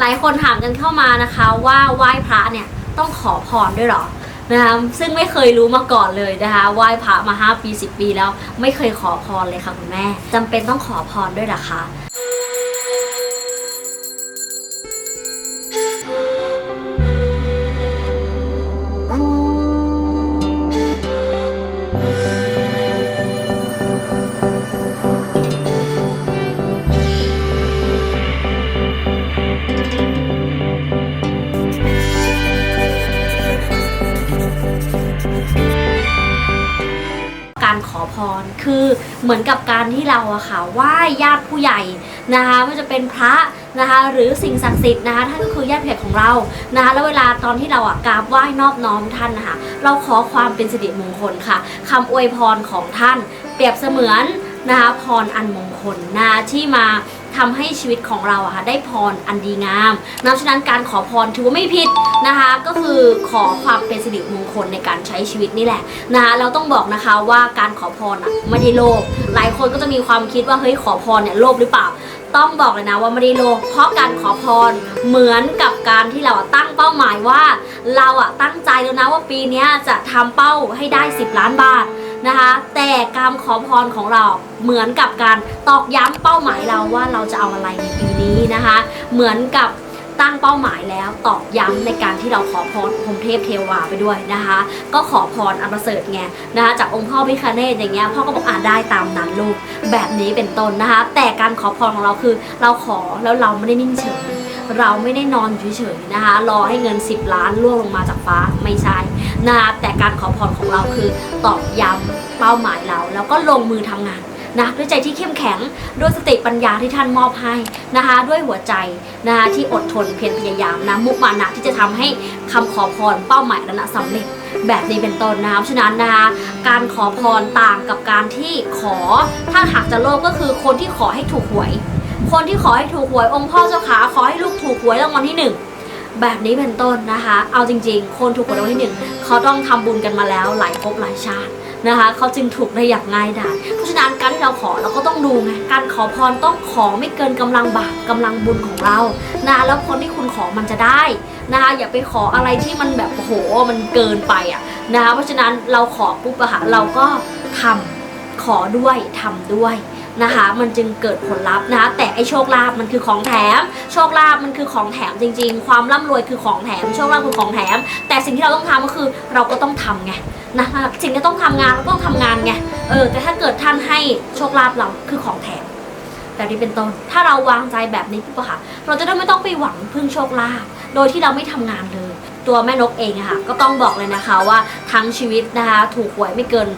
หลายคนถามกันเข้ามานะคะว่าไหว้พระเนี่ยต้องขอพรด้วยหรอนะคะซึ่งไม่เคยรู้มาก่อนเลยนะคะไหว้พระมา 5 ปี 10 ปีแล้วไม่เคยขอพรเลยค่ะคุณแม่จำเป็นต้องขอพรด้วยหรอคะ การขอพร คือเหมือนกับการที่เราอะค่ะไหว้ญาติผู้ใหญ่นะคะไม่ว่าจะเป็นพระนะคะหรือสิ่งศักดิ์สิทธิ์นะคะท่านก็คือญาติผู้ใหญ่ของเรานะคะแล้วเวลาตอนที่เราอะกราบไหว้นอบน้อมท่านนะคะเราขอความเป็นสิริมงคลค่ะคำอวยพรของท่าน เปรียบเสมือน นะคะพรอันมงคลนะที่มาทำให้ชีวิตของเราอะค่ะได้พรอันดีงามนะฉะนั้นการขอพรถือว่าไม่ผิดนะคะ ก็คือขอความเป็นสิริมงคลในการใช้ชีวิตนี่แหละนะคะเราต้องบอกนะคะว่าการขอพรอะไม่ได้โลภหลายคนก็จะมีความคิดว่าเฮ้ยขอพรเนี่ยโลภหรือเปล่า ต้องบอกเลยนะว่าไม่ได้โลภเพราะการขอพรเหมือนกับการที่เราตั้งเป้าหมายว่า เราอะตั้งใจแล้วนะว่าปีนี้จะทำเป้าให้ได้ 10 ล้านบาท นะคะ แต่การขอพรของเราเหมือนกับการตอกย้ำเป้าหมายเราว่าเราจะเอาอะไรในปีนี้นะคะ เหมือนกับตั้งเป้าหมายแล้วตอกย้ำในการที่เราขอพรพรมเทพเทวาไปด้วยนะคะ ก็ขอพรอันประเสริฐไงนะคะจากองค์พ่อพิคเนตอย่างเงี้ยพ่อก็บอกอ่านได้ตามนั้นลูกแบบนี้เป็นต้นนะคะ แต่การขอพรของเราคือเราขอแล้วเราไม่ได้นิ่งเฉย เราไม่ได้นอนเฉยๆนะคะ รอให้เงิน 10 ล้านล่วงลงมาจากฟ้าไม่ใช่นะคะแต่การขอพรของเราคือตอกย้ำเป้าหมายเรา แล้วก็ลงมือทำงานนะด้วยใจที่เข้มแข็งด้วยสติปัญญาที่ท่านมอบให้นะคะ ด้วยหัวใจนะคะที่อดทนเพียรพยายามนะมุมานะที่จะทำให้คำขอพรเป้าหมายนั้นสำเร็จแบบนี้เป็นต้นนะคราะฉะนั้นนะคะการขอพรต่างกับการที่ขอถ้าหากจะโลภก็คือคนที่ขอให้ถูกหวย คนที่ขอให้ถูกหวยองค์พ่อเจ้าขาขอให้ลูกถูกหวยรางวัลที่หนึ่งแบบนี้เป็นต้นนะคะ เอาจริงๆ คนถูกหวยรางวัลที่หนึ่งเขาต้องทำบุญกันมาแล้วหลายภพหลายชาตินะคะเขาจึงถูกได้อย่างง่ายดายเพราะฉะนั้นการที่เราขอเราก็ต้องดูไงการขอพรต้องขอไม่เกินกำลังบาปกำลังบุญของเรานะแล้วคนที่คุณขอมันจะได้นะคะอย่าไปขออะไรที่มันแบบโหมันเกินไปอะนะคะเพราะฉะนั้นเราขอปุ๊บอะค่ะเราก็ทำขอด้วยทำด้วย นะคะ มันจึงเกิดผลลัพธ์นะคะ แต่ไอโชคลาภมันคือของแถม โชคลาภมันคือของแถมจริง ๆ ความร่ำรวยคือของแถม โชคลาภคือของแถม แต่สิ่งที่เราต้องทำก็คือเราก็ต้องทำไงนะคะสิ่งที่ต้องทำงานเราต้องทำงานไง เออ แต่ถ้าเกิดท่านให้โชคลาภเราคือของแถมแบบนี้เป็นต้น ถ้าเราวางใจแบบนี้ปุ๊บค่ะ เราจะได้ไม่ต้องไปหวังพึ่งโชคลาภ โดยที่เราไม่ทำงานเลย ตัวแม่นกเองอะค่ะก็ต้องบอกเลยนะคะว่าทั้งชีวิตนะคะถูกหวยไม่เกิน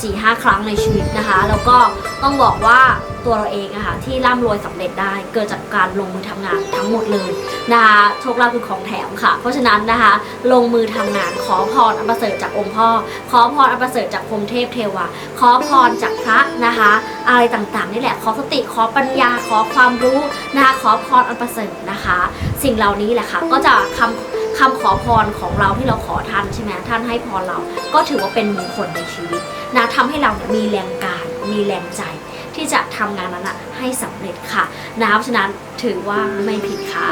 สี่ห้าครั้งในชีวิตนะคะ แล้วก็ต้องบอกว่าตัวเราเองอะค่ะที่ร่ำรวยสำเร็จได้เกิดจากการลงมือทำงานทั้งหมดเลยนะคะโชคลาภคือของแถมค่ะ เพราะฉะนั้นนะคะลงมือทำงานขอพรอันประเสริฐจากองค์พ่อ ขอพรอันประเสริฐจากพรมเทพเทวาขอพรจากพระนะคะ อะไรต่างๆนี่แหละขอสติขอปัญญาขอความรู้นะคะขอพรอันประเสริฐนะคะ สิ่งเหล่านี้แหละค่ะก็จะคำ คำขอพรของเราที่เราขอท่านใช่ไหมท่านให้พรเรา ก็ถือว่าเป็นมงคลในชีวิตนะทำให้เราเนี่ยมีแรงกายมีแรงใจ ที่จะทำงานนั้นนะให้สำเร็จค่ะนะเพราะฉะนั้นถือว่าไม่ผิดค่ะ